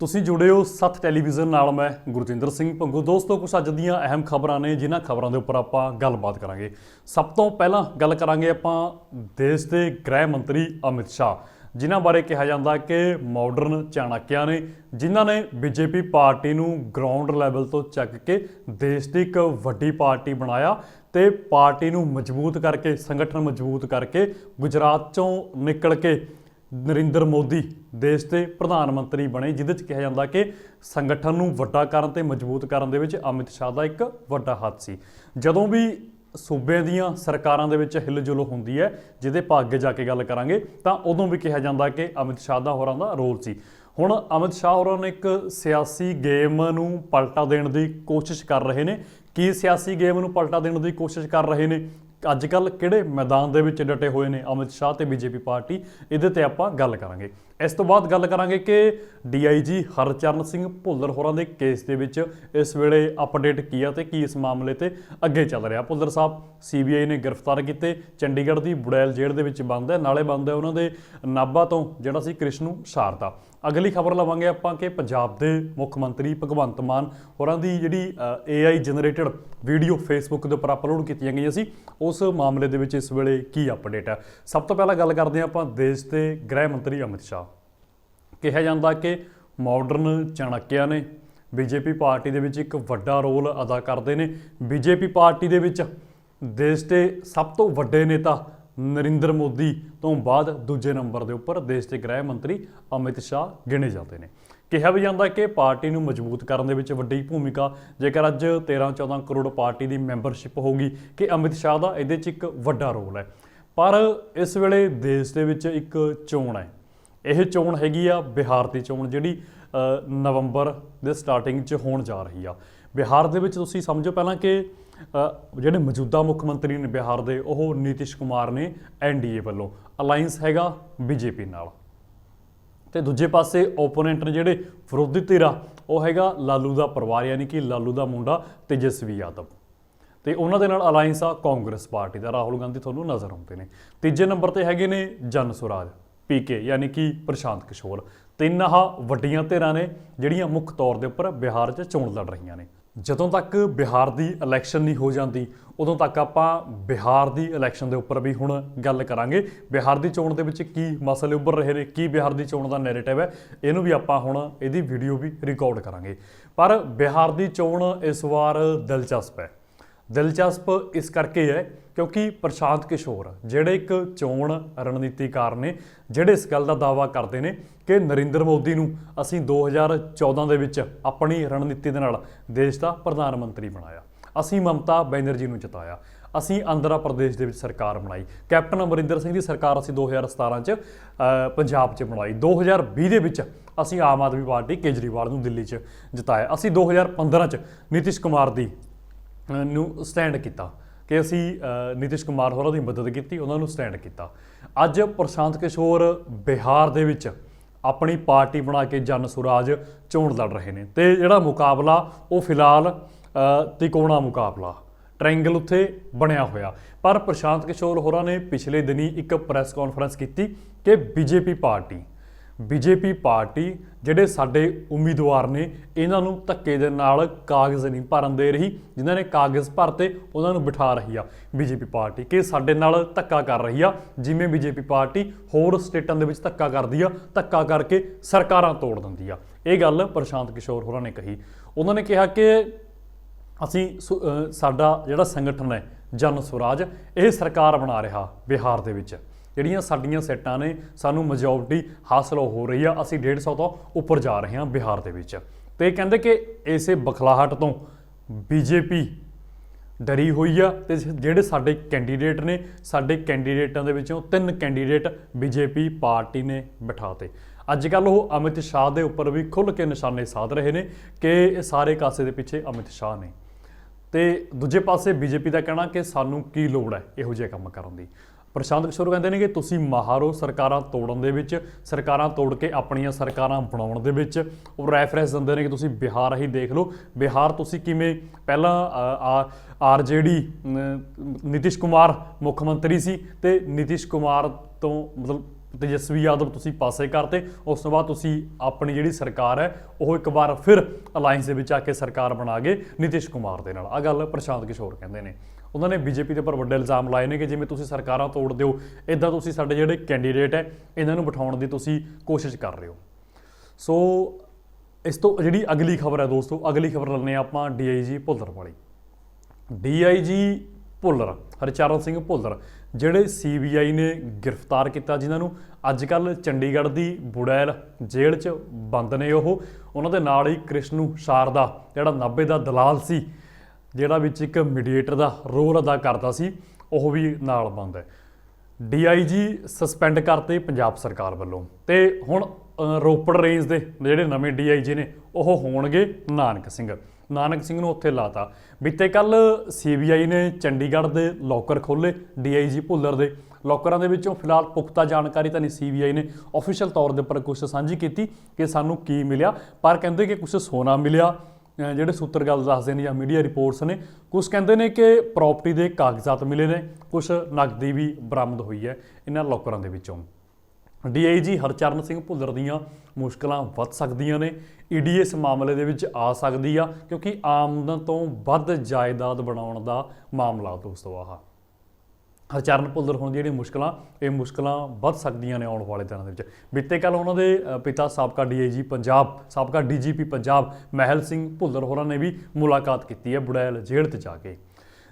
ਤੁਸੀਂ ਜੁੜੇ ਹੋ ਸੱਤ ਟੈਲੀਵਿਜ਼ਨ ਨਾਲ ਮੈਂ ਗੁਰਜਿੰਦਰ ਸਿੰਘ ਭੰਗੂ ਦੋਸਤੋ ਕੁਝ ਅੱਜ ਦੀਆਂ ਅਹਿਮ ਖਬਰਾਂ ਨੇ, ਜਿਨ੍ਹਾਂ ਖਬਰਾਂ ਦੇ ਉੱਪਰ ਆਪਾਂ ਗੱਲਬਾਤ ਕਰਾਂਗੇ। ਸਭ ਤੋਂ ਪਹਿਲਾਂ ਗੱਲ ਕਰਾਂਗੇ ਆਪਾਂ ਦੇਸ਼ ਦੇ ਗ੍ਰਹਿ ਮੰਤਰੀ ਅਮਿਤ ਸ਼ਾਹ, ਜਿਨ੍ਹਾਂ ਬਾਰੇ ਕਿਹਾ ਜਾਂਦਾ ਕਿ ਮਾਡਰਨ ਚਾਣਕਿਆ ਨੇ, ਜਿਨ੍ਹਾਂ ਨੇ ਬੀਜੇਪੀ ਪਾਰਟੀ ਨੂੰ ਗਰਾਊਂਡ ਲੈਵਲ ਤੋਂ ਚੱਕ ਕੇ ਦੇਸ਼ ਦੀ ਇੱਕ ਵੱਡੀ ਪਾਰਟੀ ਬਣਾਇਆ ਤੇ ਪਾਰਟੀ ਨੂੰ ਮਜ਼ਬੂਤ ਕਰਕੇ, ਸੰਗਠਨ ਮਜ਼ਬੂਤ ਕਰਕੇ ਗੁਜਰਾਤ ਚੋਂ ਨਿਕਲ ਕੇ ਨਰਿੰਦਰ ਮੋਦੀ ਦੇਸ਼ ਦੇ ਪ੍ਰਧਾਨ ਮੰਤਰੀ ਬਣੇ, ਜਿਹਦੇ ਚ ਕਿਹਾ ਜਾਂਦਾ ਕਿ ਸੰਗਠਨ ਨੂੰ ਵੱਡਾ ਕਰਨ ਤੇ ਮਜ਼ਬੂਤ ਕਰਨ ਦੇ ਵਿੱਚ ਅਮਿਤ ਸ਼ਾਹ ਦਾ ਇੱਕ ਵੱਡਾ ਹੱਥ ਸੀ। ਜਦੋਂ ਵੀ ਸੂਬਿਆਂ ਦੀਆਂ ਸਰਕਾਰਾਂ ਦੇ ਵਿੱਚ ਹਿਲਜੁਲ ਹੁੰਦੀ ਹੈ, ਜਿਹਦੇ ਆਪਾਂ ਅੱਗੇ ਜਾ ਕੇ ਗੱਲ ਕਰਾਂਗੇ, ਤਾਂ ਉਦੋਂ ਵੀ ਕਿਹਾ ਜਾਂਦਾ ਕਿ ਅਮਿਤ ਸ਼ਾਹ ਦਾ ਹੋਰਾਂ ਦਾ ਰੋਲ ਸੀ। ਹੁਣ ਅਮਿਤ ਸ਼ਾਹ ਹੋਰਾਂ ਨੇ ਇੱਕ ਸਿਆਸੀ ਗੇਮ ਨੂੰ ਪਲਟਾ ਦੇਣ ਦੀ ਕੋਸ਼ਿਸ਼ ਕਰ ਰਹੇ ਨੇ। ਕੀ ਸਿਆਸੀ ਗੇਮ ਨੂੰ ਪਲਟਾ ਦੇਣ ਦੀ ਕੋਸ਼ਿਸ਼ ਕਰ ਰਹੇ ਨੇ? ਅੱਜ ਕੱਲ ਕਿਹੜੇ ਮੈਦਾਨ ਦੇ ਵਿੱਚ ਡਟੇ ਹੋਏ ਨੇ ਅਮਿਤ ਸ਼ਾਹ ਤੇ ਬੀਜੇਪੀ ਪਾਰਟੀ? ਇਹਦੇ ਤੇ ਆਪਾਂ ਗੱਲ ਕਰਾਂਗੇ। ਇਸ ਤੋਂ ਬਾਅਦ ਗੱਲ ਕਰਾਂਗੇ ਕਿ ਡੀਆਈਜੀ ਹਰਚਰਨ ਸਿੰਘ ਭੁੱਲਰ ਹੋਰਾਂ ਦੇ ਕੇਸ ਦੇ ਵਿੱਚ ਇਸ ਵੇਲੇ ਅਪਡੇਟ ਕੀ ਆ ਤੇ ਕੀ ਇਸ ਮਾਮਲੇ ਤੇ ਅੱਗੇ ਚੱਲ ਰਿਹਾ। ਭੁੱਲਰ ਸਾਹਿਬ, ਸੀਬੀਆਈ ਨੇ ਗ੍ਰਿਫਤਾਰ ਕੀਤੇ, ਚੰਡੀਗੜ੍ਹ ਦੀ ਬੁੜੈਲ ਜੇਲ੍ਹ ਦੇ ਵਿੱਚ ਬੰਦ ਹੈ। ਨਾਲੇ ਬੰਦ ਹੈ ਉਹਨਾਂ ਦੇ ਨਾਭਾ ਤੋਂ, ਜਿਹੜਾ ਸੀ ਕ੍ਰਿਸ਼ਨੂ ਸ਼ਾਰਦਾ। ਅਗਲੀ ਖਬਰ ਲਵਾਂਗੇ ਆਪਾਂ ਕਿ ਪੰਜਾਬ ਦੇ ਮੁੱਖ ਮੰਤਰੀ ਭਗਵੰਤ ਮਾਨ ਹੋਰਾਂ ਦੀ ਜਿਹੜੀ AI ਜਨਰੇਟਡ ਵੀਡੀਓ ਫੇਸਬੁੱਕ ਦੇ ਉੱਪਰ ਅਪਲੋਡ ਕੀਤੀਆਂ ਗਈਆਂ ਸੀ, ਉਸ ਮਾਮਲੇ ਦੇ ਵਿੱਚ ਇਸ ਵੇਲੇ ਕੀ ਅਪਡੇਟ ਹੈ? ਸਭ ਤੋਂ ਪਹਿਲਾਂ ਗੱਲ ਕਰਦੇ ਹਾਂ ਆਪਾਂ ਦੇਸ਼ ਦੇ ਗ੍ਰਹਿ ਮੰਤਰੀ ਅਮਿਤ ਸ਼ਾਹ। ਕਿਹਾ ਜਾਂਦਾ ਕਿ ਮਾਡਰਨ ਚਾਣਕਿਆ ਨੇ ਬੀਜੇਪੀ ਪਾਰਟੀ ਦੇ ਵਿੱਚ ਇੱਕ ਵੱਡਾ ਰੋਲ ਅਦਾ ਕਰਦੇ ਨੇ। ਬੀਜੇਪੀ ਪਾਰਟੀ ਦੇ ਵਿੱਚ ਦੇਸ਼ ਦੇ ਸਭ ਤੋਂ ਵੱਡੇ ਨੇਤਾ ਨਰਿੰਦਰ ਮੋਦੀ ਤੋਂ ਬਾਅਦ ਦੂਜੇ ਨੰਬਰ ਦੇ ਉੱਪਰ ਦੇਸ਼ ਦੇ ਗ੍ਰਹਿ ਮੰਤਰੀ ਅਮਿਤ ਸ਼ਾਹ ਗਿਣੇ ਜਾਂਦੇ ਨੇ। ਕਿਹਾ ਵੀ ਜਾਂਦਾ ਕਿ ਪਾਰਟੀ ਨੂੰ ਮਜ਼ਬੂਤ ਕਰਨ ਦੇ ਵਿੱਚ ਵੱਡੀ ਭੂਮਿਕਾ, ਜੇਕਰ ਅੱਜ 13-14 ਕਰੋੜ ਪਾਰਟੀ ਦੀ ਮੈਂਬਰਸ਼ਿਪ ਹੋਗੀ ਕਿ ਅਮਿਤ ਸ਼ਾਹ ਦਾ ਇਹਦੇ 'ਚ ਇੱਕ ਵੱਡਾ ਰੋਲ ਹੈ। ਪਰ ਇਸ ਵੇਲੇ ਦੇਸ਼ ਦੇ ਵਿੱਚ ਇੱਕ ਚੋਣ ਹੈ। ਇਹ ਚੋਣ ਹੈਗੀ ਆ ਬਿਹਾਰ ਦੀ ਚੋਣ, ਜਿਹੜੀ ਨਵੰਬਰ ਦੇ ਸਟਾਰਟਿੰਗ 'ਚ ਹੋਣ ਜਾ ਰਹੀ ਆ। ਬਿਹਾਰ ਦੇ ਵਿੱਚ ਤੁਸੀਂ ਸਮਝੋ ਪਹਿਲਾਂ ਕਿ ਜਿਹੜੇ ਮੌਜੂਦਾ ਮੁੱਖ ਮੰਤਰੀ ਨੇ ਬਿਹਾਰ ਦੇ, ਉਹ ਨੀਤਿਸ਼ ਕੁਮਾਰ ਨੇ ਐਨਡੀਏ ਵੱਲੋਂ। ਅਲਾਈਅੰਸ ਹੈਗਾ ਬੀਜੇਪੀ ਨਾਲ। ਤੇ ਦੂਜੇ ਪਾਸੇ ਓਪੋਨੈਂਟ ਨੇ ਜਿਹੜੇ ਵਿਰੋਧੀ ਧਿਰ, ਉਹ ਹੈਗਾ ਲਾਲੂ ਦਾ ਪਰਿਵਾਰ, ਯਾਨੀ ਕਿ ਲਾਲੂ ਦਾ ਮੁੰਡਾ ਤੇਜਸਵੀ ਯਾਦਵ। ਤੇ ਉਹਨਾਂ ਦੇ ਨਾਲ ਅਲਾਈਅੰਸ ਆ ਕਾਂਗਰਸ ਪਾਰਟੀ ਦਾ। ਰਾਹੁਲ ਗਾਂਧੀ ਤੁਹਾਨੂੰ ਨਜ਼ਰ ਆਉਂਦੇ ਨੇ। ਤੀਜੇ ਨੰਬਰ ਤੇ ਹੈਗੇ ਨੇ ਜਨ ਸੁਰਾਜ ਪੀਕੇ ਯਾਨੀ ਕਿ ਪ੍ਰਸ਼ਾਂਤ ਕਿਸ਼ੋਰ। ਤਿੰਨ ਆਹ ਵੱਡੀਆਂ ਧਿਰਾਂ ਨੇ, ਜਿਹੜੀਆਂ ਮੁੱਖ ਤੌਰ ਦੇ ਉੱਪਰ ਬਿਹਾਰ 'ਚ ਚੋਣ ਲੜ ਰਹੀਆਂ ਨੇ। ਜਦੋਂ ਤੱਕ ਬਿਹਾਰ ਦੀ ਇਲੈਕਸ਼ਨ ਨਹੀਂ ਹੋ ਜਾਂਦੀ, ਉਦੋਂ ਤੱਕ ਆਪਾਂ ਬਿਹਾਰ ਦੀ ਇਲੈਕਸ਼ਨ ਦੇ ਉੱਪਰ ਵੀ ਹੁਣ ਗੱਲ ਕਰਾਂਗੇ। ਬਿਹਾਰ ਦੀ ਚੋਣ ਦੇ ਵਿੱਚ ਕੀ ਮਸਲੇ ਉੱਭਰ ਰਹੇ ਨੇ, ਕੀ ਬਿਹਾਰ ਦੀ ਚੋਣ ਦਾ ਨੈਰੇਟਿਵ ਹੈ, ਇਹਨੂੰ ਵੀ ਆਪਾਂ ਹੁਣ ਇਹਦੀ ਵੀਡੀਓ ਵੀ ਰਿਕਾਰਡ ਕਰਾਂਗੇ। ਪਰ ਬਿਹਾਰ ਦੀ ਚੋਣ ਇਸ ਵਾਰ ਦਿਲਚਸਪ ਹੈ। ਦਿਲਚਸਪ ਇਸ ਕਰਕੇ ਹੈ ਕਿਉਂਕਿ ਪ੍ਰਸ਼ਾਂਤ ਕਿਸ਼ੋਰ, ਜਿਹੜੇ ਇੱਕ ਚੋਣ ਰਣਨੀਤੀਕਾਰ ਨੇ, ਜਿਹੜੇ ਇਸ ਗੱਲ ਦਾ ਦਾਅਵਾ ਕਰਦੇ ਨੇ ਕਿ ਨਰਿੰਦਰ ਮੋਦੀ ਨੂੰ ਅਸੀਂ 2014 ਦੇ ਵਿੱਚ ਆਪਣੀ ਰਣਨੀਤੀ ਦੇ ਨਾਲ ਦੇਸ਼ ਦਾ ਪ੍ਰਧਾਨ ਮੰਤਰੀ ਬਣਾਇਆ। ਅਸੀਂ ਮਮਤਾ ਬੈਨਰਜੀ ਨੂੰ ਜਿਤਾਇਆ। ਅਸੀਂ ਆਂਧਰਾ ਪ੍ਰਦੇਸ਼ ਦੇ ਵਿੱਚ ਸਰਕਾਰ ਬਣਾਈ। ਕੈਪਟਨ ਅਮਰਿੰਦਰ ਸਿੰਘ ਦੀ ਸਰਕਾਰ ਅਸੀਂ 2017 ਚ ਪੰਜਾਬ 'ਚ ਬਣਾਈ। 2020 ਦੇ ਵਿੱਚ ਅਸੀਂ ਆਮ ਆਦਮੀ ਪਾਰਟੀ ਕੇਜਰੀਵਾਲ ਨੂੰ ਦਿੱਲੀ 'ਚ ਜਿਤਾਇਆ। ਅਸੀਂ 2015 ਚ ਨਿਤਿਸ਼ ਕੁਮਾਰ ਦੀ ਨੂੰ ਸਟੈਂਡ ਕੀਤਾ ਕਿ ਅਸੀਂ ਅ, ਨਿਤਿਸ਼ ਕੁਮਾਰ ਹੋਰਾਂ ਦੀ ਮਦਦ ਕੀਤੀ ਉਹਨਾਂ ਨੂੰ ਸਟੈਂਡ ਕੀਤਾ। ਅੱਜ ਪ੍ਰਸ਼ਾਂਤ ਕਿਸ਼ੋਰ ਬਿਹਾਰ ਦੇ ਵਿੱਚ ਆਪਣੀ ਪਾਰਟੀ ਬਣਾ ਕੇ ਜਨ ਸੁਰਾਜ ਚੋਣ ਲੜ ਰਹੇ ਨੇ ਤੇ ਜਿਹੜਾ ਮੁਕਾਬਲਾ ਉਹ ਫਿਲਹਾਲ ਤਿਕੋਣਾ ਮੁਕਾਬਲਾ ਟ੍ਰਾਇੰਗਲ ਉੱਥੇ ਬਣਿਆ ਹੋਇਆ। ਪਰ ਪ੍ਰਸ਼ਾਂਤ ਕਿਸ਼ੋਰ ਹੋਰਾਂ ਨੇ ਪਿਛਲੇ ਦਿਨੀ ਇੱਕ ਪ੍ਰੈਸ ਕਾਨਫਰੰਸ ਕੀਤੀ ਕਿ ਬੀਜੇਪੀ ਪਾਰਟੀ ਬੀਜੇਪੀ ਪਾਰਟੀ ਜਿਹੜੇ ਸਾਡੇ ਉਮੀਦਵਾਰ ਨੇ, ਇਹਨਾਂ ਨੂੰ ਧੱਕੇ ਦੇ ਨਾਲ ਕਾਗਜ਼ ਨਹੀਂ ਭਰਨ ਦੇ ਰਹੀ, ਜਿਨ੍ਹਾਂ ਨੇ ਕਾਗਜ਼ ਭਰਤੇ, ਉਹਨਾਂ ਨੂੰ ਬਿਠਾ ਰਹੀ ਆ ਬੀਜੇਪੀ ਪਾਰਟੀ। ਕਿ ਸਾਡੇ ਨਾਲ ਧੱਕਾ ਕਰ ਰਹੀ ਆ, ਜਿਵੇਂ ਬੀਜੇਪੀ ਪਾਰਟੀ ਹੋਰ ਸਟੇਟਾਂ ਦੇ ਵਿੱਚ ਧੱਕਾ ਕਰਦੀ ਆ, ਧੱਕਾ ਕਰਕੇ ਸਰਕਾਰਾਂ ਤੋੜ ਦਿੰਦੀ ਆ। ਇਹ ਗੱਲ ਪ੍ਰਸ਼ਾਂਤ ਕਿਸ਼ੋਰ ਹੋਰਾਂ ਨੇ ਕਹੀ। ਉਹਨਾਂ ਨੇ ਕਿਹਾ ਕਿ ਅਸੀਂ ਸੁ- ਸਾਡਾ ਜਿਹੜਾ ਸੰਗਠਨ ਹੈ, ਜਨ ਸਵਰਾਜ, ਇਹ ਸਰਕਾਰ ਬਣਾ ਰਿਹਾ ਬਿਹਾਰ ਦੇ ਵਿੱਚ। ਜਿਹੜੀਆਂ ਸਾਡੀਆਂ ਸੀਟਾਂ ਨੇ, ਸਾਨੂੰ ਮੈਜੋਰਟੀ ਹਾਸਲ ਹੋ ਰਹੀ ਆ। ਅਸੀਂ 150 ਤੋਂ ਉੱਪਰ ਜਾ ਰਹੇ ਹਾਂ ਬਿਹਾਰ ਦੇ ਵਿੱਚ। ਤੇ ਕਹਿੰਦੇ ਕਿ ਇਸੇ ਬਖਲਾਹਟ ਤੋਂ ਬੀਜੇਪੀ ਡਰੀ ਹੋਈ ਆ ਤੇ ਜਿਹੜੇ ਸਾਡੇ ਕੈਂਡੀਡੇਟ ਨੇ, ਸਾਡੇ ਕੈਂਡੀਡੇਟਾਂ ਦੇ ਵਿੱਚੋਂ ਤਿੰਨ ਕੈਂਡੀਡੇਟ ਬੀਜੇਪੀ ਪਾਰਟੀ ਨੇ ਬਿਠਾਤੇ। ਅੱਜ ਕੱਲ ਉਹ ਅਮਿਤ ਸ਼ਾਹ ਦੇ ਉੱਪਰ ਵੀ ਖੁੱਲ੍ਹ ਕੇ ਨਿਸ਼ਾਨੇ ਸਾਧ ਰਹੇ ਨੇ ਕਿ ਇਹ ਸਾਰੇ ਕਾਸੇ ਦੇ ਪਿੱਛੇ ਅਮਿਤ ਸ਼ਾਹ ਨੇ। ਤੇ ਦੂਜੇ ਪਾਸੇ ਬੀਜੇਪੀ ਦਾ ਕਹਿਣਾ ਕਿ ਸਾਨੂੰ ਕੀ ਲੋੜ ਹੈ ਇਹੋ ਜਿਹੇ ਕੰਮ ਕਰਨ ਦੀ? ਪ੍ਰਸ਼ਾਂਤ ਕਿਸ਼ੋਰ ਕਹਿੰਦੇ ਨੇ ਕਿ ਤੁਸੀਂ ਮਾਹਰ ਹੋ ਸਰਕਾਰਾਂ ਤੋੜਨ ਦੇ ਵਿੱਚ, ਸਰਕਾਰਾਂ ਤੋੜ ਕੇ ਆਪਣੀਆਂ ਸਰਕਾਰਾਂ ਬਣਾਉਣ ਦੇ ਵਿੱਚ। ਉਹ ਰੈਫਰੈਂਸ ਦਿੰਦੇ ਨੇ ਕਿ ਤੁਸੀਂ ਬਿਹਾਰ ਹੀ ਦੇਖ ਲਓ। ਬਿਹਾਰ ਤੁਸੀਂ ਕਿਵੇਂ ਪਹਿਲਾਂ ਆਰਜੇਡੀ ਨਿਤਿਸ਼ ਕੁਮਾਰ ਮੁੱਖ ਮੰਤਰੀ ਸੀ ਤੇ ਨਿਤਿਸ਼ ਕੁਮਾਰ ਤੋਂ ਮਤਲਬ ਤੇਜਸਵੀ ਯਾਦਵ ਤੁਸੀਂ ਪਾਸੇ ਕਰਤੇ। ਉਸ ਤੋਂ ਬਾਅਦ ਤੁਸੀਂ ਆਪਣੀ ਜਿਹੜੀ ਸਰਕਾਰ ਹੈ, ਉਹ ਇੱਕ ਵਾਰ ਫਿਰ ਅਲਾਈਅੰਸ ਦੇ ਵਿੱਚ ਆ ਕੇ ਸਰਕਾਰ ਬਣਾ ਗਏ ਨਿਤਿਸ਼ ਕੁਮਾਰ ਦੇ ਨਾਲ। ਆ ਗੱਲ ਪ੍ਰਸ਼ਾਂਤ ਕਿਸ਼ੋਰ ਕਹਿੰਦੇ ਨੇ। ਉਹਨਾਂ ਨੇ ਬੀਜੇਪੀ ਦੇ ਉੱਪਰ ਵੱਡੇ ਇਲਜ਼ਾਮ ਲਾਏ ਨੇ ਕਿ ਜਿਵੇਂ ਤੁਸੀਂ ਸਰਕਾਰਾਂ ਤੋੜਦੇ ਹੋ ਇਦਾਂ ਤੁਸੀਂ ਸਾਡੇ ਜਿਹੜੇ ਕੈਂਡੀਡੇਟ ਹੈ, ਇਹਨਾਂ ਨੂੰ ਬਿਠਾਉਣ ਦੀ ਤੁਸੀਂ ਕੋਸ਼ਿਸ਼ ਕਰ ਰਹੇ ਹੋ। ਸੋ ਇਸ ਤੋਂ ਜਿਹੜੀ ਅਗਲੀ ਖਬਰ ਹੈ ਦੋਸਤੋ, ਅਗਲੀ ਖਬਰ ਲੈਂਦੇ ਹਾਂ ਆਪਾਂ ਡੀਆਈਜੀ ਭੁੱਲਰ ਵਾਲੀ। ਡੀਆਈਜੀ ਭੁੱਲਰ, ਹਰਚਰਨ ਸਿੰਘ ਭੁੱਲਰ, ਜਿਹੜੇ ਸੀਬੀਆਈ ਨੇ ਗ੍ਰਿਫਤਾਰ ਕੀਤਾ ਜਿਨ੍ਹਾਂ ਨੂੰ ਅੱਜ ਕੱਲ ਚੰਡੀਗੜ੍ਹ ਦੀ ਬੁੜੈਲ ਜੇਲ੍ਹ 'ਚ ਬੰਦ ਨੇ ਉਹ। ਉਹਨਾਂ ਦੇ ਨਾਲ ਹੀ ਕ੍ਰਿਸ਼ਨੂ ਸ਼ਾਰਦਾ, ਜਿਹੜਾ 90 ਦਾ ਦਲਾਲ ਸੀ ਜਿਹੜਾ ਵਿੱਚ ਇੱਕ ਮੀਡੀਏਟਰ ਦਾ ਰੋਲ ਅਦਾ ਕਰਦਾ ਸੀ, ਉਹ ਵੀ ਨਾਲ ਬੰਦ ਹੈ। ਡੀਆਈਜੀ ਸਸਪੈਂਡ ਕਰਤੇ ਪੰਜਾਬ ਸਰਕਾਰ ਵੱਲੋਂ। ਤੇ ਹੁਣ ਰੋਪੜ ਰੇਂਜ ਦੇ ਜਿਹੜੇ ਨਵੇਂ ਡੀਆਈਜੀ ਨੇ, ਉਹ ਹੋਣਗੇ ਨਾਨਕ ਸਿੰਘ। ਨਾਨਕ ਸਿੰਘ ਨੂੰ ਉੱਥੇ ਲਾਤਾ। ਬੀਤੇ ਕੱਲ ਸੀਬੀਆਈ ਨੇ ਚੰਡੀਗੜ੍ਹ ਦੇ ਲੋਕਰ ਖੋਲੇ ਡੀਆਈਜੀ ਭੁੱਲਰ ਦੇ। ਲੋਕਰਾਂ ਦੇ ਵਿੱਚੋਂ ਫਿਲਹਾਲ ਪੁਖਤਾ ਜਾਣਕਾਰੀ ਤਾਂ ਨਹੀਂ ਸੀਬੀਆਈ ਨੇ ਅਫੀਸ਼ੀਅਲ ਤੌਰ ਦੇ ਉੱਪਰ ਕੁਝ ਸਾਂਝੀ ਕੀਤੀ ਕਿ ਸਾਨੂੰ ਕੀ ਮਿਲਿਆ, ਪਰ ਕਹਿੰਦੇ ਕਿ ਕੁਝ ਸੋਨਾ ਮਿਲਿਆ। ਜਿਹੜੇ ਸੂਤਰ ਗੱਲ ਦੱਸਦੇ ਨੇ ਜਾਂ ਮੀਡੀਆ ਰਿਪੋਰਟਸ ਨੇ ਕੁਝ ਕਹਿੰਦੇ ਨੇ ਕਿ ਪ੍ਰਾਪਰਟੀ ਦੇ ਕਾਗਜ਼ਾਤ ਮਿਲੇ ਨੇ ਕੁਝ ਨਕਦੀ ਵੀ ਬਰਾਮਦ ਹੋਈ ਹੈ ਇਹਨਾਂ ਲੋਕਰਾਂ ਦੇ ਵਿੱਚੋਂ। ਡੀਆਈਜੀ ਹਰਚਰਨ ਸਿੰਘ ਭੁੱਲਰ ਦੀਆਂ ਮੁਸ਼ਕਲਾਂ ਵੱਧ ਸਕਦੀਆਂ ਨੇ ਈਡੀ ਇਸ ਮਾਮਲੇ ਦੇ ਵਿੱਚ ਆ ਸਕਦੀ ਆ, ਕਿਉਂਕਿ ਆਮਦਨ ਤੋਂ ਵੱਧ ਜਾਇਦਾਦ ਬਣਾਉਣ ਦਾ ਮਾਮਲਾ ਦੋਸਤੋ ਆਹ ਹਰਚਰਨ ਭੁੱਲਰ ਹੋਣ ਦੀ ਜਿਹੜੀ ਮੁਸ਼ਕਲਾਂ, ਇਹ ਮੁਸ਼ਕਲਾਂ ਵੱਧ ਸਕਦੀਆਂ ਨੇ ਆਉਣ ਵਾਲੇ ਦਿਨਾਂ ਦੇ ਵਿੱਚ। ਬੀਤੇ ਕੱਲ ਉਹਨਾਂ ਦੇ ਪਿਤਾ ਸਾਬਕਾ ਡੀਆਈਜੀ ਪੰਜਾਬ, ਸਾਬਕਾ ਡੀਜੀਪੀ ਪੰਜਾਬ ਮਹਿਲ ਸਿੰਘ ਭੁੱਲਰ ਹੋਰਾਂ ਨੇ ਵੀ ਮੁਲਾਕਾਤ ਕੀਤੀ ਹੈ ਬੁੜੈਲ ਜੇਲ੍ਹ ਤੇ ਜਾ ਕੇ।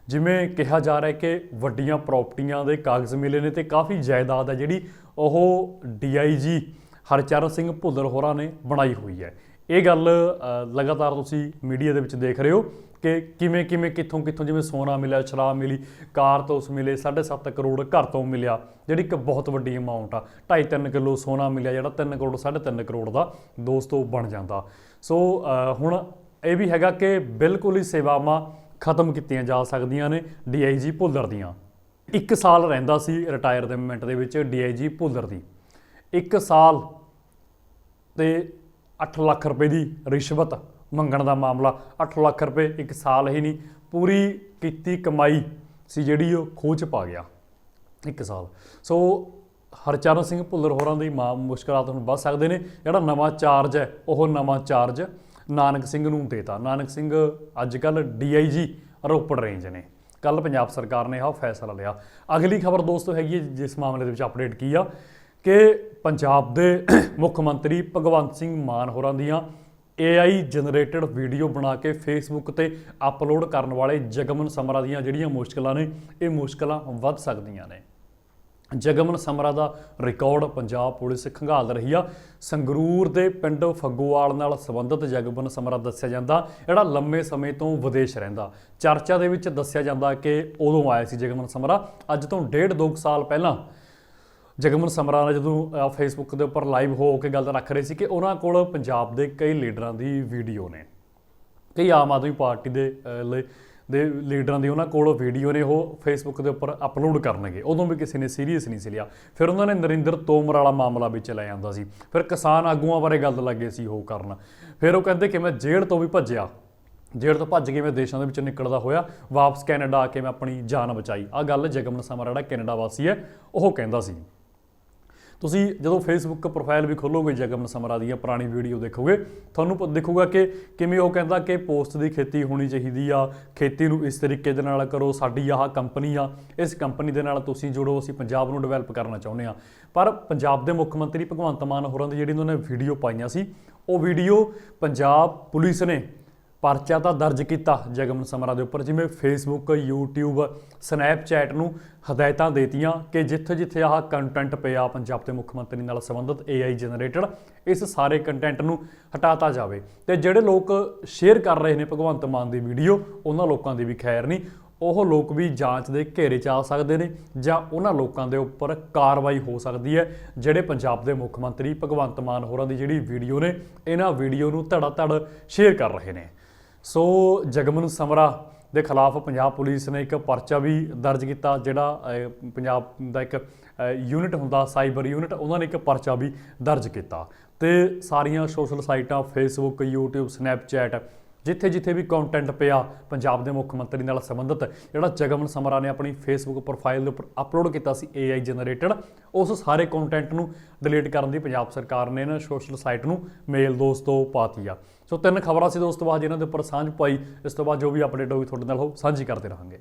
ਜਿਵੇਂ ਕਿਹਾ ਜਾ ਰਿਹਾ ਹੈ ਕਿ ਵੱਡੀਆਂ ਪ੍ਰਾਪਰਟੀਆਂ ਦੇ ਕਾਗਜ਼ ਮਿਲੇ ਨੇ ਤੇ ਕਾਫੀ ਜਾਇਦਾਦ ਹੈ ਜਿਹੜੀ ਉਹ ਡੀਆਈਜੀ ਹਰਚਰਨ ਸਿੰਘ ਭੁੱਲਰ ਹੋਰਾਂ ਨੇ ਬਣਾਈ ਹੋਈ ਹੈ। ਇਹ ਗੱਲ ਲਗਾਤਾਰ ਤੁਸੀਂ ਮੀਡੀਆ ਦੇ ਵਿੱਚ ਦੇਖ ਰਹੇ ਹੋ। ਕਿ ਕਿਵੇਂ ਕਿਵੇਂ ਕਿੱਥੋਂ ਕਿੱਥੋਂ ਜਿਵੇਂ ਸੋਨਾ ਮਿਲਿਆ ਸ਼ਰਾਬ ਮਿਲੀ, ਕਾਰ ਤੋਂ ਉਸ ਮਿਲੇ 7.5 ਕਰੋੜ ਘਰ ਤੋਂ ਮਿਲਿਆ, ਜਿਹੜੀ ਇੱਕ ਬਹੁਤ ਵੱਡੀ ਅਮਾਉਂਟ ਆ। 2.5-3 ਕਿਲੋ ਸੋਨਾ ਮਿਲਿਆ, ਜਿਹੜਾ 3 ਕਰੋੜ 3.5 ਕਰੋੜ ਦਾ ਦੋਸਤੋ ਬਣ ਜਾਂਦਾ। ਸੋ ਹੁਣ ਇਹ ਵੀ ਹੈਗਾ ਕਿ ਬਿਲਕੁਲ ਹੀ ਸੇਵਾਵਾਂ ਖਤਮ ਕੀਤੀਆਂ ਜਾ ਸਕਦੀਆਂ ਨੇ ਡੀਆਈਜੀ ਭੁੱਲਰ ਦੀਆਂ। ਇੱਕ ਸਾਲ ਰਹਿੰਦਾ ਸੀ ਰਿਟਾਇਰਮੈਂਟ ਦੇ ਮੂਮੈਂਟ ਦੇ ਵਿੱਚ ਡੀਆਈਜੀ ਭੁੱਲਰ ਦੀ। ਇੱਕ ਸਾਲ ਤੇ 8 ਲੱਖ ਰੁਪਏ ਦੀ ਰਿਸ਼ਵਤ ਮੰਗਣ ਦਾ ਮਾਮਲਾ। 8 ਲੱਖ ਰੁਪਏ ਇੱਕ ਸਾਲ ਹੀ ਨਹੀਂ, ਪੂਰੀ ਕੀਤੀ ਕਮਾਈ ਸੀ ਜਿਹੜੀ ਉਹ ਖੋਹ 'ਚ ਪਾ ਗਿਆ। ਇੱਕ ਸਾਲ। ਸੋ ਹਰਚਰਨ ਸਿੰਘ ਭੁੱਲਰ ਹੋਰਾਂ ਦੀ ਮਾਂ, ਮੁਸ਼ਕਲਾਤ ਹੁਣ ਵੱਧ ਸਕਦੇ ਨੇ। ਜਿਹੜਾ ਨਵਾਂ ਚਾਰਜ ਹੈ, ਉਹ ਨਵਾਂ ਚਾਰਜ ਨਾਨਕ ਸਿੰਘ ਨੂੰ ਦੇਤਾ ਨਾਨਕ ਸਿੰਘ ਅੱਜ ਕੱਲ ਡੀਆਈਜੀ ਰੋਪੜ ਰੇਂਜ ਨੇ। ਕੱਲ ਪੰਜਾਬ ਸਰਕਾਰ ਨੇ ਆਹ ਫੈਸਲਾ ਲਿਆ। ਅਗਲੀ ਖਬਰ ਦੋਸਤੋ ਹੈਗੀ ਹੈ, ਜਿਸ ਮਾਮਲੇ ਦੇ ਵਿੱਚ ਅਪਡੇਟ ਕੀ ਆ? ਕਿ ਪੰਜਾਬ ਦੇ ਮੁੱਖ ਮੰਤਰੀ ਭਗਵੰਤ ਸਿੰਘ ਮਾਨ ਹੋਰਾਂ ਦੀਆਂ AI ਜਨਰੇਟਡ ਵੀਡੀਓ ਬਣਾ ਕੇ ਫੇਸਬੁੱਕ ਤੇ ਅਪਲੋਡ ਕਰਨ ਵਾਲੇ ਜਗਮਨ ਸਮਰਾ ਦੀਆਂ ਜਿਹੜੀਆਂ ਮੁਸ਼ਕਲਾਂ ਨੇ, ਇਹ ਮੁਸ਼ਕਲਾਂ ਵੱਧ ਸਕਦੀਆਂ ਨੇ। ਜਗਮਨ ਸਮਰਾ ਦਾ ਰਿਕਾਰਡ ਪੰਜਾਬ ਪੁਲਿਸ ਖੰਗਾਲ ਰਹੀ ਆ। ਸੰਗਰੂਰ ਦੇ ਪਿੰਡ ਫੱਗੋਵਾਲ ਨਾਲ ਸੰਬੰਧਿਤ ਜਗਮਨ ਸਮਰਾ ਦੱਸਿਆ ਜਾਂਦਾ, ਜਿਹੜਾ ਲੰਮੇ ਸਮੇਂ ਤੋਂ ਵਿਦੇਸ਼ ਰਹਿੰਦਾ। ਚਰਚਾ ਦੇ ਵਿੱਚ ਦੱਸਿਆ ਜਾਂਦਾ ਕਿ ਉਦੋਂ ਆਇਆ ਸੀ ਜਗਮਨ ਸਮਰਾ। ਅੱਜ ਤੋਂ ਡੇਢ ਦੋ ਕੁ ਸਾਲ ਪਹਿਲਾਂ ਜਗਮਨ ਸਮਰਾ ਜਦੋਂ ਫੇਸਬੁੱਕ ਦੇ ਉੱਪਰ ਲਾਈਵ ਹੋ ਕੇ ਗੱਲ ਰੱਖ ਰਹੇ ਸੀ ਕਿ ਉਹਨਾਂ ਕੋਲ ਪੰਜਾਬ ਦੇ ਕਈ ਲੀਡਰਾਂ ਦੀ ਵੀਡੀਓ ਨੇ। ਕਈ ਆਮ ਆਦਮੀ ਪਾਰਟੀ ਦੇ ਅਹ, ਲਈ- ਦੇ ਲੀਡਰਾਂ ਦੀ ਉਹਨਾਂ ਕੋਲ ਵੀਡੀਓ ਨੇ ਉਹ ਫੇਸਬੁੱਕ ਦੇ ਉੱਪਰ ਅਪਲੋਡ ਕਰਨਗੇ। ਉਦੋਂ ਵੀ ਕਿਸੇ ਨੇ ਸੀਰੀਅਸ ਨਹੀਂ ਸੀ ਲਿਆ। ਫਿਰ ਉਹਨਾਂ ਨੇ ਨਰਿੰਦਰ ਤੋਮਰ ਵਾਲਾ ਮਾਮਲਾ ਵਿੱਚ ਲੈ ਆਂਦਾ ਸੀ। ਫਿਰ ਕਿਸਾਨ ਆਗੂਆਂ ਬਾਰੇ ਗੱਲ ਲੱਗੇ ਸੀ ਉਹ ਕਰਨ। ਫਿਰ ਉਹ ਕਹਿੰਦੇ ਕਿ ਮੈਂ ਜੇਲ੍ਹ ਤੋਂ ਵੀ ਭੱਜਿਆ। ਜੇਲ੍ਹ ਤੋਂ ਭੱਜ ਕੇ ਮੈਂ ਦੇਸ਼ਾਂ ਦੇ ਵਿੱਚ ਨਿਕਲਦਾ ਹੋਇਆ। ਵਾਪਸ ਕੈਨੇਡਾ ਆ ਕੇ ਮੈਂ ਆਪਣੀ ਜਾਨ ਬਚਾਈ। ਆ ਗੱਲ ਜਗਮਨ ਸਮਰਾ ਕੈਨੇਡਾ ਵਾਸੀ ਹੈ ਉਹ ਕਹਿੰਦਾ ਸੀ। ਤੁਸੀਂ ਜਦੋਂ ਫੇਸਬੁੱਕ ਪ੍ਰੋਫਾਈਲ ਵੀ ਖੋਲੋਗੇ ਜਗਮਨ ਸਮਰਾ ਦੀਆਂ ਪੁਰਾਣੀ ਵੀਡੀਓ ਦੇਖੋਗੇ, ਤੁਹਾਨੂੰ ਪ- ਦਿਖੂਗਾ ਕਿ ਕਿਵੇਂ ਉਹ ਕਹਿੰਦਾ ਕਿ ਪੋਸਟ ਦੀ ਖੇਤੀ ਹੋਣੀ ਚਾਹੀਦੀ ਆ, ਖੇਤੀ ਨੂੰ ਇਸ ਤਰੀਕੇ ਦੇ ਨਾਲ ਕਰੋ, ਸਾਡੀ ਆਹ ਕੰਪਨੀ ਆ, ਇਸ ਕੰਪਨੀ ਦੇ ਨਾਲ ਤੁਸੀਂ ਜੁੜੋ, ਅਸੀਂ ਪੰਜਾਬ ਨੂੰ ਡਿਵੈਲਪ ਕਰਨਾ ਚਾਹੁੰਦੇ ਆ। ਪਰ ਪੰਜਾਬ ਦੇ ਮੁੱਖ ਮੰਤਰੀ ਭਗਵੰਤ ਮਾਨ ਹੋਰਾਂ ਦੀ ਜਿਹੜੀ ਉਹਨਾਂ ਨੇ ਵੀਡੀਓ ਪਾਈਆਂ ਸੀ, ਉਹ ਵੀਡੀਓ ਪੰਜਾਬ ਪੁਲਿਸ ਨੇ ਪਰਚਾ ਤਾਂ ਦਰਜ ਕੀਤਾ ਜਗਮਨ ਸਮਰਾ ਦੇ ਉੱਪਰ, ਜਿਵੇਂ ਫੇਸਬੁੱਕ YouTube ਸਨੈਪਚੈਟ ਨੂੰ ਹਦਾਇਤਾਂ ਦੇਤੀਆਂ ਕਿ ਜਿੱਥੇ-ਜਿੱਥੇ ਆਹ ਕੰਟੈਂਟ ਪਿਆ, ਪੰਜਾਬ ਦੇ ਮੁੱਖ ਮੰਤਰੀ ਨਾਲ ਸੰਬੰਧਿਤ AI ਜਨਰੇਟਡ ਇਸ ਸਾਰੇ ਕੰਟੈਂਟ ਨੂੰ ਹਟਾਤਾ ਜਾਵੇ। ਤੇ ਜਿਹੜੇ ਲੋਕ ਸ਼ੇਅਰ ਕਰ ਰਹੇ ਨੇ ਭਗਵੰਤ ਮਾਨ ਦੀ ਵੀਡੀਓ, ਉਹਨਾਂ ਲੋਕਾਂ ਦੀ ਵੀ ਖੈਰ ਨਹੀਂ। ਉਹ ਲੋਕ ਵੀ ਜਾਂਚ ਦੇ ਘੇਰੇ 'ਚ ਆ ਸਕਦੇ ਨੇ ਜਾਂ ਉਹਨਾਂ ਲੋਕਾਂ ਦੇ ਉੱਪਰ ਕਾਰਵਾਈ ਹੋ ਸਕਦੀ ਹੈ, ਜਿਹੜੇ ਪੰਜਾਬ ਦੇ ਮੁੱਖ ਮੰਤਰੀ ਭਗਵੰਤ ਮਾਨ ਹੋਰਾਂ ਦੀ ਜਿਹੜੀ ਵੀਡੀਓ ਨੇ, ਇਹਨਾਂ ਵੀਡੀਓ ਨੂੰ ਧੜਾ ਧੜ ਸ਼ੇਅਰ ਕਰ ਰਹੇ ਨੇ। ਸੋ ਜਗਮਨ ਸਮਰਾ ਦੇ ਖਿਲਾਫ ਪੰਜਾਬ ਪੁਲਿਸ ਨੇ ਇੱਕ ਪਰਚਾ ਵੀ ਦਰਜ ਕੀਤਾ, ਜਿਹੜਾ ਪੰਜਾਬ ਦਾ ਇੱਕ ਯੂਨਿਟ ਹੁੰਦਾ ਸਾਈਬਰ ਯੂਨਿਟ ਉਹਨਾਂ ਨੇ ਇੱਕ ਪਰਚਾ ਵੀ ਦਰਜ ਕੀਤਾ। ਤੇ ਸਾਰੀਆਂ ਸੋਸ਼ਲ ਸਾਈਟਾਂ ਫੇਸਬੁੱਕ YouTube ਸਨੈਪਚੈਟ ਜਿੱਥੇ ਜਿੱਥੇ ਵੀ ਕੰਟੈਂਟ ਪਿਆ, ਪੰਜਾਬ ਦੇ ਮੁੱਖ ਮੰਤਰੀ ਨਾਲ ਸੰਬੰਧਿਤ, ਜਿਹੜਾ ਜਗਮਨ ਸਮਰਾ ਨੇ ਆਪਣੀ ਫੇਸਬੁੱਕ ਪ੍ਰੋਫਾਈਲ ਦੇ ਉੱਪਰ ਅਪਲੋਡ ਕੀਤਾ ਸੀ AI ਜਨਰੇਟਡ ਉਸ ਸਾਰੇ ਕੰਟੈਂਟ ਨੂੰ ਡਿਲੀਟ ਕਰਨ ਦੀ ਪੰਜਾਬ ਸਰਕਾਰ ਨੇ ਨਾ ਸੋਸ਼ਲ ਸਾਈਟ ਨੂੰ ਮੇਲ ਦੋਸਤੋ ਪਾਤੀ ਆ। ਸੋ ਤਿੰਨ ਖਬਰਾਂ ਸੀ ਦੋਸਤੋ ਬਾਅਦ ਜਿਨ੍ਹਾਂ ਦੇ ਉੱਪਰ ਸਾਂਝ ਪਾਈ, ਇਸ ਤੋਂ ਬਾਅਦ ਜੋ ਵੀ ਅਪਡੇਟ ਹੋਈ ਤੁਹਾਡੇ ਨਾਲ ਉਹ ਸਾਂਝੀ ਕਰਦੇ ਰਹਾਂਗੇ।